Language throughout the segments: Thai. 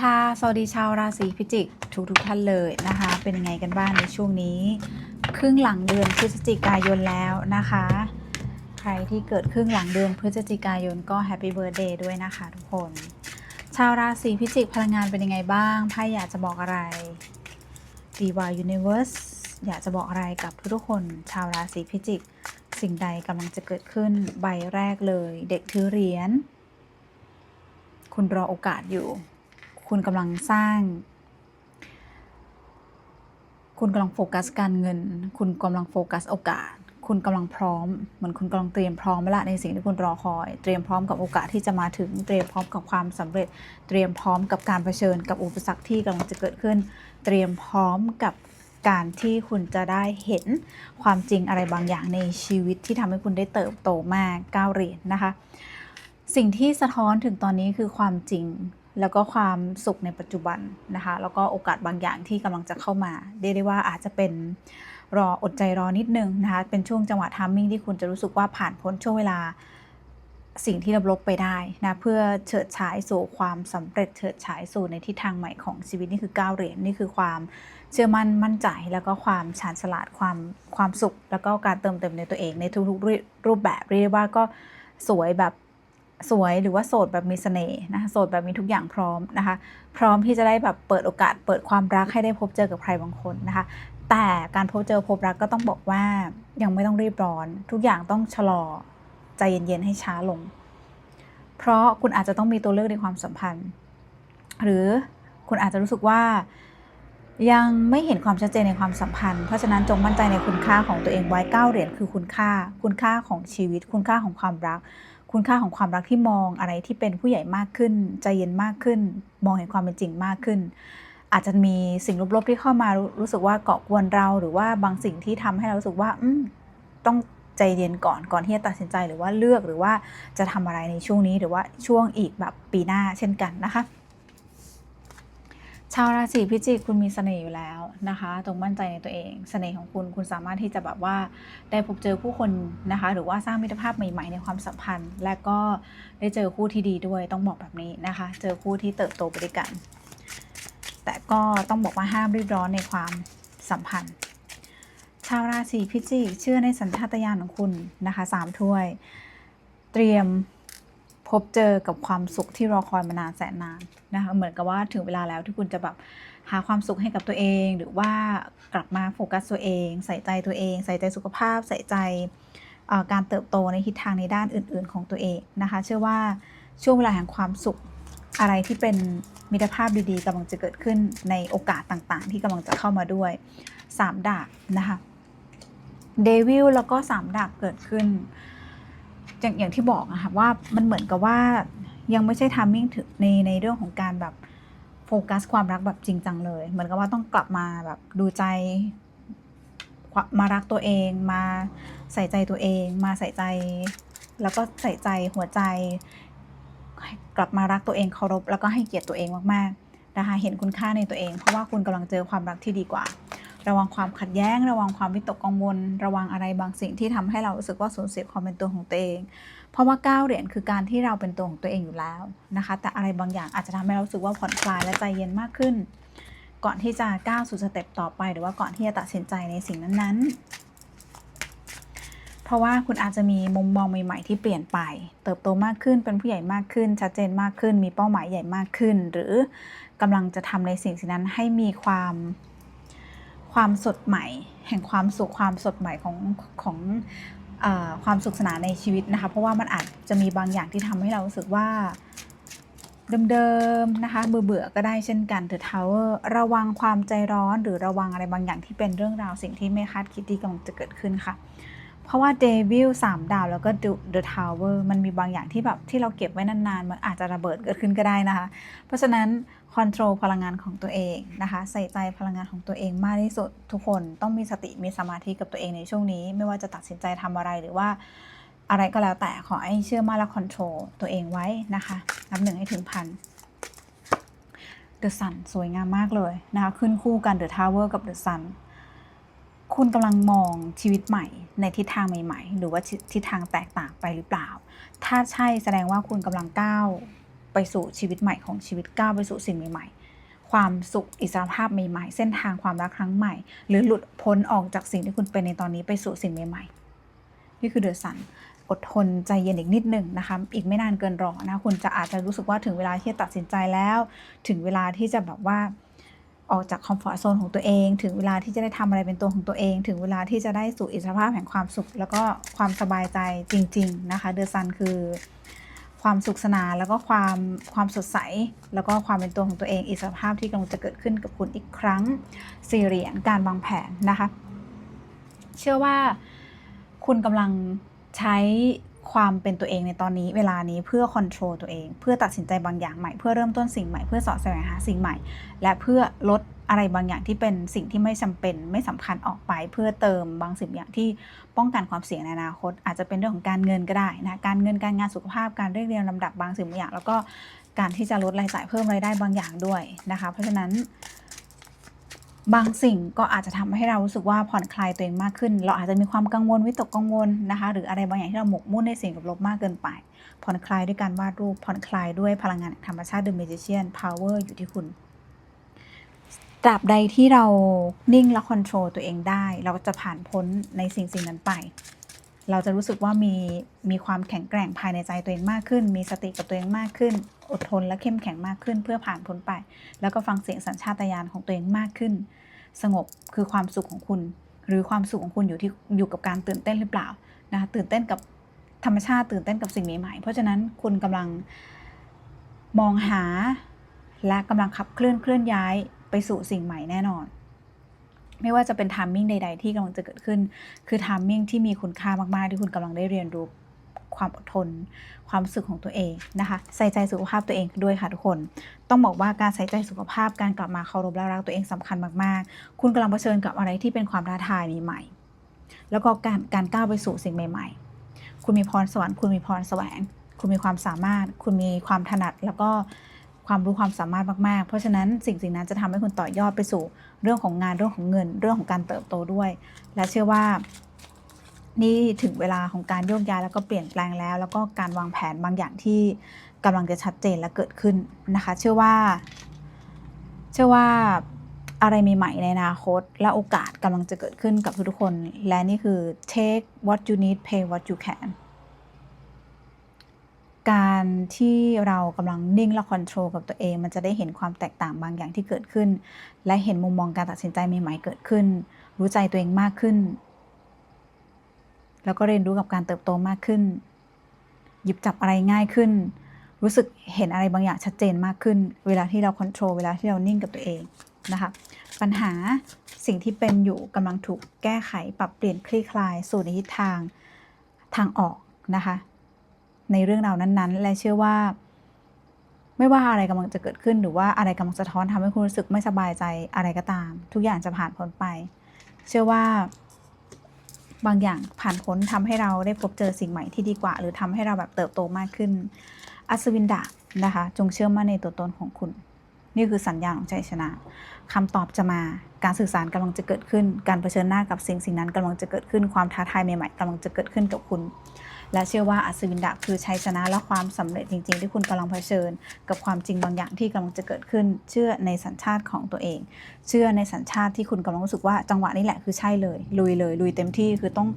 ค่ะ สวัสดีชาวราศีพิจิกทุกทุกท่านเลยนะคะ เป็นยังไงกันบ้างในช่วงนี้ ครึ่งหลังเดือนพฤศจิกายนแล้วนะคะ ใครที่เกิดครึ่งหลังเดือนพฤศจิกายนก็แฮปปี้เบิร์ดเดย์ด้วยนะคะทุกคน ชาวราศีพิจิกพลังงานเป็นยังไงบ้างไพ่อยากจะบอกอะไรดีวายยูนิเว r ร์สอยากจะบอกอะไรกับทุกๆคนชาวราศีพิจิก สิ่งใดกำลังจะเกิดขึ้นใบแรกเลย เด็กถือเหรียญคุณรอโอกาสอยู่ คุณกำลังสร้าง คุณกำลังโฟกัสการเงิน คุณกำลังโฟกัสโอกาส คุณกำลังพร้อม เหมือนคุณกำลังเตรียมพร้อมแล้วละในสิ่งที่คุณรอคอย เตรียมพร้อมกับโอกาสที่จะมาถึง เตรียมพร้อมกับความสำเร็จ เตรียมพร้อมกับการเผชิญกับอุปสรรคที่กำลังจะเกิดขึ้น เตรียมพร้อมกับการที่คุณจะได้เห็นความจริงอะไรบางอย่างในชีวิตที่ทำให้คุณได้เติบโตมากก้าวเหรียญนะคะ สิ่งที่สะท้อนถึงตอนนี้คือความจริง แล้วก็ความสุขในปัจจุบันนะคะ แล้วก็โอกาสบางอย่างที่กำลังจะเข้ามาเรียกได้ว่าอาจจะเป็นรออดใจรอนิดนึงนะคะ เป็นช่วงจังหวะทามมิ่งที่คุณจะรู้สึกว่าผ่านพ้นช่วงเวลาสิ่งที่ลบๆไปได้นะเพื่อเฉิดฉายสู่ความสำเร็จเฉิดฉายสู่ในทิศทางใหม่ของชีวิตนี่คือก้าวเหรียญนี่คือความเชื่อมั่นมั่นใจแล้วก็ความชาญฉลาดความความสุข แล้วก็การเติมเต็มในตัวเองในทุกๆรูรูปแบบเรียกได้ว่าก็สวยแบบ สวยหรือว่าโสดแบบมีเสน่ห์นะคะโสดแบบมีทุกอย่างพร้อมนะคะ พร้อมที่จะได้แบบเปิดโอกาสเปิดความรักให้ได้พบเจอกับใครบางคนนะคะ แต่การพบเจอพบรักก็ต้องบอกว่ายังไม่ต้องรีบร้อน ทุกอย่างต้องชะลอใจเย็นๆให้ช้าลง เพราะคุณอาจจะต้องมีตัวเลือกในความสัมพันธ์ หรือคุณอาจจะรู้สึกว่ายังไม่เห็นความชัดเจนในความสัมพันธ์ เพราะฉะนั้นจงมั่นใจในคุณค่าของตัวเองไว้เก้าเหรียญคือคุณค่า คุณค่าของชีวิต คุณค่าของความรัก คุณค่าของความรักที่มองอะไรที่เป็นผู้ใหญ่มากขึ้น ใจเย็นมากขึ้น มองเห็นความเป็นจริงมากขึ้น อาจจะมีสิ่งลบๆที่เข้ามารู้รู้สึกว่าเกาะกวนเรา หรือว่าบางสิ่งที่ทำให้เรารู้สึกว่า อืต้องใจเย็นก่อนก่อนที่จะตัดสินใจหรือว่าเลือกหรือว่าจะทำอะไรในช่วงนี้หรือว่าช่วงอีกแบบปีหน้าเช่นกันนะคะ ชาวราศีพิจิกคุณมีเสน่ห์อยู่แล้วนะคะจงมั่นใจในตัวเองเสน่ห์ของคุณคุณสามารถที่จะแบบว่าได้พบเจอผู้คนนะคะ หรือว่าสร้างมิตรภาพใหม่ๆ ในความสัมพันธ์ และก็ได้เจอคู่ที่ดีด้วยต้องบอกแบบนี้นะคะ เจอคู่ที่เติบโตไปด้วยกัน แต่ก็ต้องบอกว่าห้ามรีบร้อนในความสัมพันธ์ ชาวราศีพิจิกเชื่อในสัญชาตญาณของคุณนะคะสามถ้วย เตรียม พบเจอกับความสุขที่รอคอยมานานแสนนานนะคะเหมือนกับว่าถึงเวลาแล้วที่คุณจะแบบหาความสุขให้กับตัวเอง หรือว่ากลับมาโฟกัสตัวเอง ใส่ใจตัวเอง ใส่ใจสุขภาพ ใส่ใจการเติบโตในทิศทางในด้านอื่น ๆ ของตัวเองนะคะ เชื่อว่าช่วงเวลาแห่งความสุขอะไรที่เป็นมิตรภาพดีๆกำลังจะเกิดขึ้นในโอกาสต่างๆ ที่กำลังจะเข้ามาด้วยสามดาบนะคะเดวิลแล้วก็สามดาบเกิดขึ้น อย่างอย่างที่บอกนะค่ะว่ามันเหมือนกับว่ายังไม่ใช่ทามมิ่งถึงในในเรื่องของการแบบโฟกัสความรักแบบจริงจังเลย เหมือนกับว่าต้องกลับมาแบบดูใจ มารักตัวเอง มาใส่ใจตัวเอง มาใส่ใจ แล้วก็ใส่ใจหัวใจ กลับมารักตัวเองเคารพแล้วก็ให้เกียรติตัวเองมากๆนะคะเห็นคุณค่าในตัวเอง เพราะว่าคุณกำลังเจอความรักที่ดีกว่า ระวังความขัดแย้ง ระวังความวิตกกังวล ระวังอะไรบางสิ่งที่ทำให้เรารู้สึกว่าสูญเสียความเป็นตัวของตัวเอง เพราะว่าก้าวเหรียญคือการที่เราเป็นตัวของตัวเองอยู่แล้วนะคะ แต่อะไรบางอย่างอาจจะทำให้เราสึกว่าผ่อนคลายและใจเย็นมากขึ้น ก่อนที่จะก้าวสู่สเต็ปต่อไป หรือว่าก่อนที่จะตัดสินใจในสิ่งนั้นๆ เพราะว่าคุณอาจจะมีมุมมองใหม่ๆที่เปลี่ยนไป เติบโตมากขึ้นเป็นผู้ใหญ่มากขึ้น ชัดเจนมากขึ้น มีเป้าหมายใหญ่มากขึ้น หรือกำลังจะทำในสิ่งสิ่งนั้นให้มีความ ความสดใหม่ แห่งความสุขความสดใหม่ของของอความสุขสนานในชีวิตนะคะ เพราะว่ามันอาจจะมีบางอย่างที่ทำให้เรารู้สึกว่าเดิมๆนะคะเบื่อเบื่อๆก็ได้เช่นกันเดอ Tower ระวังความใจร้อนหรือระวังอะไรบางอย่างที่เป็นเรื่องราวสิ่งที่ไม่คาดคิดที่กำลังจะเกิดขึ้นค่ะ เพราะว่าเดวิลสามดาวแล้วก็ The Tower มันมีบางอย่างที่แบบที่เราเก็บไว้นานๆ มันอาจจะระเบิดเกิดขึ้นก็ได้นะคะ เพราะฉะนั้นคอนโทรลพลังงานของตัวเองนะคะ ใส่ใจพลังงานของตัวเองมากที่สุด ทุกคนต้องมีสติมีสมาธิกับตัวเองในช่วงนี้ ไม่ว่าจะตัดสินใจทำอะไรหรือว่าอะไรก็แล้วแต่ขอให้เชื่อมั่นและคอนโทรลตัวเองไว้นะคะนับหนึ่งให้ถึงพันเดอะซันสวยงามมากเลยนะคะ ขึ้นคู่กันเดอะทาวเวอร์กับเดอะซัน คุณกำลังมองชีวิตใหม่ ในทิศทางใหม่ ๆ หรือว่าทิศทางแตกต่างไปหรือเปล่า ถ้าใช่แสดงว่าคุณกำลังก้าวไปสู่ชีวิตใหม่ของชีวิตก้าวไปสู่สิ่งใหม่ ๆ ความสุขอิสรภาพใหม่ ๆ เส้นทางความรักครั้งใหม่ หรือหลุดพ้นออกจากสิ่งที่คุณเป็นในตอนนี้ไปสู่สิ่งใหม่ ๆ นี่คือเดือดสันอดทนใจเย็นอีกนิดหนึ่งนะคะ อีกไม่นานเกินรอนะ คุณจะอาจจะรู้สึกว่าถึงเวลาที่จะตัดสินใจแล้ว ถึงเวลาที่จะแบบว่า ออกจากคอมฟอร์ทโซนของตัวเอง ถึงเวลาที่จะได้ทำอะไรเป็นตัวของตัวเอง ถึงเวลาที่จะได้สู่อิสรภาพแห่งความสุข แล้วก็ความสบายใจจริง ๆ นะคะ เดือซันคือความสุขสนานแล้วก็ความความสดใส แล้วก็ความเป็นตัวของตัวเอง อิสรภาพที่กำลังจะเกิดขึ้นกับคุณอีกครั้งสี่เหรียญการวางแผนนะคะ เชื่อว่าคุณกำลังใช้ ความเป็นตัวเองในตอนนี้เวลานี้เพื่อคอนโทรลตัวเอง เพื่อตัดสินใจบางอย่างใหม่ เพื่อเริ่มต้นสิ่งใหม่เพื่อสาะแสวงหาสิ่งใหม่ และเพื่อลดอะไรบางอย่างที่เป็นสิ่งที่ไม่จำเป็นไม่สำคัญออกไป เพื่อเติมบางสิ่งอย่างที่ป้องกันความเสี่ยงในอนาคต อาจจะเป็นเรื่องของการเงินก็ได้นะการเงินการงานสุขภาพการเรียกเรียงลำดับบางสิ่งบางอย่าง แล้วก็การที่จะลดรายจ่ายเพิ่มรายได้บางอย่างด้วยนะคะ เพราะฉะนั้น บางสิ่งก็อาจจะทำให้เรารู้สึกว่าผ่อนคลายตัวเองมากขึ้น เราอาจจะมีความกังวลวิตกกังวลนะคะ หรืออะไรบางอย่างที่เราหมกมุ่นในสิ่งกับลบมากเกินไป ผ่อนคลายด้วยการวาดรูป ผ่อนคลายด้วยพลังงานธรรมชาติ The Magician Power อยู่ที่คุณตราบใดที่เรานิ่งและคอนโทรลตัวเองได้ เราจะผ่านพ้นในสิ่งสิ่งนั้นไป เราจะรู้สึกว่ามีมีความแข็งแกร่งภายในใจตัวเองมากขึ้น มีสติกับตัวเองมากขึ้น อดทนและเข้มแข็งมากขึ้น เพื่อผ่านพ้นไป แล้วก็ฟังเสียงสัญชาตญาณของตัวเองมากขึ้น สงบคือความสุขของคุณ หรือความสุขของคุณอยู่ที่อยู่กับการตื่นเต้นหรือเปล่านะคะตื่นเต้นกับธรรมชาติตื่นเต้นกับสิ่งใหม่ๆเพราะฉะนั้นคุณกำลังมองหาและกำลังขับเคลื่อนเคลื่อนย้ายไปสู่สิ่งใหม่แน่นอน ไม่ว่าจะเป็นทามมิ่งใด ๆ ที่กำลังจะเกิดขึ้น คือทามมิ่งที่มีคุณค่ามากๆที่คุณกำลังได้เรียนรู้ ความอดทน ความรู้สึกของตัวเองนะคะ ใส่ใจสุขภาพตัวเองด้วยค่ะทุกคน ต้องบอกว่าการใส่ใจสุขภาพการกลับมาเคารพและรักตัวเองสำคัญมากๆ คุณกำลังเผชิญกับอะไรที่เป็นความท้าทายใหม่ๆแล้วก็การการก้าวไปสู่สิ่งใหม่ ๆ คุณมีพรสวรรค์คุณมีพรแสวง คุณมีความสามารถ คุณมีความถนัดแล้วก็ความรู้ความสามารถมากๆ เพราะฉะนั้นสิ่งสิ่งนั้นจะทำให้คุณต่อยอดไปสู่เรื่องของงานเรื่องของเงิน เรื่องของการเติบโตด้วย และเชื่อว่า นี่ถึงเวลาของการโยกย้ายแล้วก็เปลี่ยนแปลงแล้ว แล้วก็การวางแผนบางอย่างที่กำลังจะชัดเจนและเกิดขึ้นนะคะ เชื่อว่า เชื่อว่าอะไรใหม่ๆในอนาคต และโอกาสกำลังจะเกิดขึ้นกับทุกๆคน และนี่คือ take what you need pay what you can การที่เรากำลังนิ่งและคอนโทรลกับตัวเอง มันจะได้เห็นความแตกต่างบางอย่างที่เกิดขึ้น และเห็นมุมมองการตัดสินใจใหม่ๆเกิดขึ้น รู้ใจตัวเองมากขึ้น แล้วก็เรียนรู้กับการเติบโตมากขึ้น หยิบจับอะไรง่ายขึ้น รู้สึกเห็นอะไรบางอย่างชัดเจนมากขึ้น เวลาที่เราคอนโทรลเวลาที่เรานิ่งกับตัวเองนะคะปัญหาสิ่งที่เป็นอยู่กำลังถูกแก้ไขปรับเปลี่ยนคลี่คลายสู่ในทิศทางทางออกนะคะในเรื่องราวนั้นๆ และเชื่อว่า ไม่ว่าอะไรกำลังจะเกิดขึ้น หรือว่าอะไรกำลังสะท้อนทำให้คุณรู้สึกไม่สบายใจอะไรก็ตาม ทุกอย่างจะผ่านพ้นไป เชื่อว่า บางอย่างผ่านพ้นทำให้เราได้พบเจอสิ่งใหม่ที่ดีกว่า หรือทำให้เราแบบเติบโตมากขึ้น อัศวินดาบนะคะ จงเชื่อมั่นในตัวตนของคุณ นี่คือสัญญาณของชัยชนะคำตอบจะมาการสื่อสารกำลังจะเกิดขึ้น การเผชิญหน้ากับสิ่งสิ่งนั้นกำลังจะเกิดขึ้นความท้าทายใหม่ๆกำลังจะเกิดขึ้นกับคุณ และเชื่อว่าอัศวินดาบคือชัยชนะและความสำเร็จจริง ๆ ที่คุณกำลังเผชิญ กับความจริงบางอย่างที่กำลังจะเกิดขึ้น เชื่อในสัญชาติของตัวเอง เชื่อในสัญชาติที่คุณกำลังรู้สึกว่าจังหวะนี้แหละคือใช่เลย ลุยเลยลุยเต็มที่คือต้อง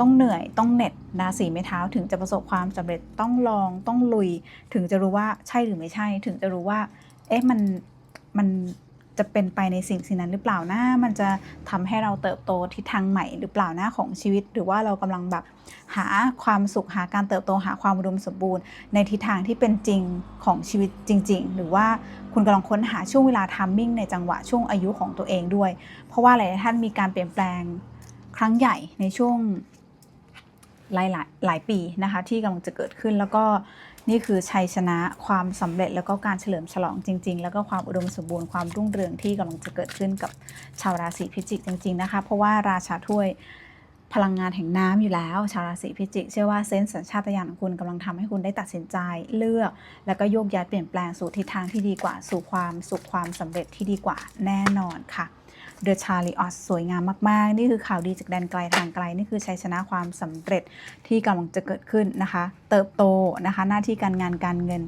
ต้องเหนื่อยต้องเหน็ดนะสีไม่เท้าถึงจะประสบความสำเร็จต้องลองต้องลุย ถึงจะรู้ว่าใช่หรือไม่ใช่ ถึงจะรู้ว่า เอ๊ะมันมัน จะเป็นไปในสิ่งสิ่งนั้นหรือเปล่านะมันจะทำให้เราเติบโตทิศทางใหม่หรือเปล่านะของชีวิต หรือว่าเรากำลังแบบหาความสุขหาการเติบโตหาความอุดมสมบูรณ์ ในทิศทางที่เป็นจริงของชีวิตจริง ๆ หรือว่าคุณกำลังค้นหาช่วงเวลาทัมมิ่งในจังหวะช่วงอายุของตัวเองด้วย เพราะว่าหลายท่านมีการเปลี่ยนแปลงครั้งใหญ่ในช่วงหลายหลายหลายปีนะคะที่กำลังจะเกิดขึ้นแล้วก็ นี่คือชัยชนะความสำเร็จแล้วก็การเฉลิมฉลองจริง ๆ แล้วก็ความอุดมสมบูรณ์ความรุ่งเรืองที่กำลังจะเกิดขึ้นกับชาวราศีพิจิกจริง ๆนะคะ เพราะว่าราชาถ้วยพลังงานแห่งน้ำอยู่แล้ว ชาวราศีพิจิก เชื่อว่าเซนส์สัญชาตญาณของคุณกำลังทำให้คุณได้ตัดสินใจเลือก แล้วก็โยกย้ายเปลี่ยนแปลงสู่ทิศทางที่ดีกว่าสู่ความสุขความสำเร็จที่ดีกว่าแน่นอนค่ะ The Chariot สสวยงามมาก ๆ นี่คือข่าวดีจากแดนไกลทางไกล นี่คือชัยชนะความสำเร็จที่กำลังจะเกิดขึ้นนะคะ เติบโตนะคะ หน้าที่การงานการเงิน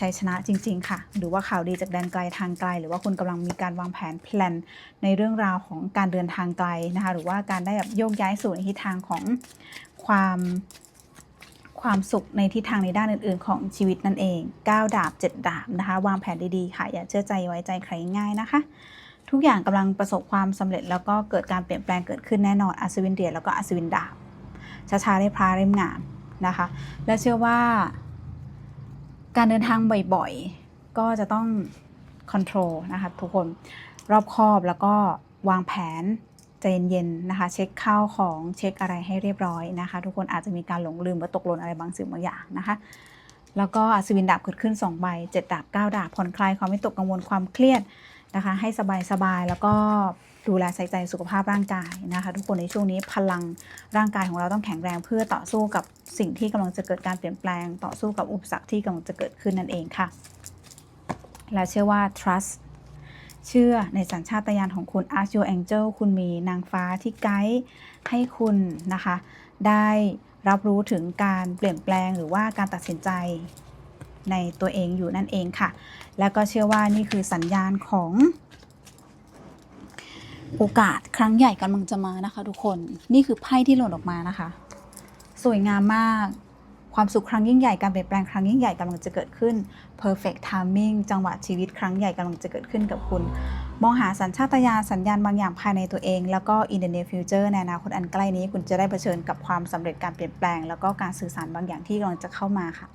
ชัยชนะจริง ๆ ค่ะ หรือว่าข่าวดีจากแดนไกลทางไกล หรือว่าคุณกำลังมีการวางแผนแพลนในเรื่องราวของการเดินทางไกลนะคะ หรือว่าการได้แบบโยกย้ายสู่ในทิศทางของความความสุขในทิศทางในด้านอื่น ๆ ของชีวิตนั่นเอง 9 ดาบ 7 ดาบนะคะ วางแผนดี ๆ ค่ะ อย่าเชื่อใจไว้ใจใครง่ายนะคะ ทุกอย่างกำลังประสบความสำเร็จ แล้วก็เกิดการเปลี่ยนแปลงเกิดขึ้นแน่นอนอัศวินเดียแล้วก็อัศวินดาบช้าๆได้พระเล่มงามนะคะ และเชื่อว่า การเดินทางบ่อยๆ ก็จะต้องคอนโทรลนะคะทุกคนรอบคอบแล้วก็วางแผนใจเย็นๆนะคะ เช็คข้าวของเช็คอะไรให้เรียบร้อยนะคะ ทุกคนอาจจะมีการหลงลืมหรือตกหล่นอะไรบางสิ่งบางอย่างนะคะ แล้วก็อัศวินดาบเกิดขึ้น2ใบ7ดาบ9ดาบผ่อนคลายความไม่ตกกังวลความเครียด นะคะ ให้สบายๆแล้วก็ดูแลใส่ใจสุขภาพร่างกายนะคะ ทุกคนในช่วงนี้พลังร่างกายของเราต้องแข็งแรงเพื่อต่อสู้กับสิ่งที่กำลังจะเกิดการเปลี่ยนแปลง ต่อสู้กับอุปสรรคที่กำลังจะเกิดขึ้นนั่นเองค่ะ และเชื่อว่า trust เชื่อในสัญชาตญาณของคุณ Ask Your Angel คุณมีนางฟ้าที่ไกด์ให้คุณนะคะ ได้รับรู้ถึงการเปลี่ยนแปลงหรือว่าการตัดสินใจ ในตัวเองอยู่นั่นเองค่ะ แล้วก็เชื่อว่านี่คือสัญญาณของโอกาสครั้งใหญ่กำลังจะมานะคะ ทุกคนนี่คือไพ่ที่หล่นออกมานะคะ สวยงามมากความสุขครั้งยิ่งใหญ่การเปลี่ยนแปลงครั้งยิ่งใหญ่กำลังจะเกิดขึ้น perfect timing จังหวะชีวิตครั้งใหญ่กำลังจะเกิดขึ้นกับคุณ มองหาสัญชาตญาณสัญญาณบางอย่างภายในตัวเอง แล้วก็ in the near future ในอนาคตอันใกล้นี้ คุณจะได้เผชิญกับความสำเร็จการเปลี่ยนแปลง แล้วก็การสื่อสารบางอย่างที่กำลังจะเข้ามาค่ะ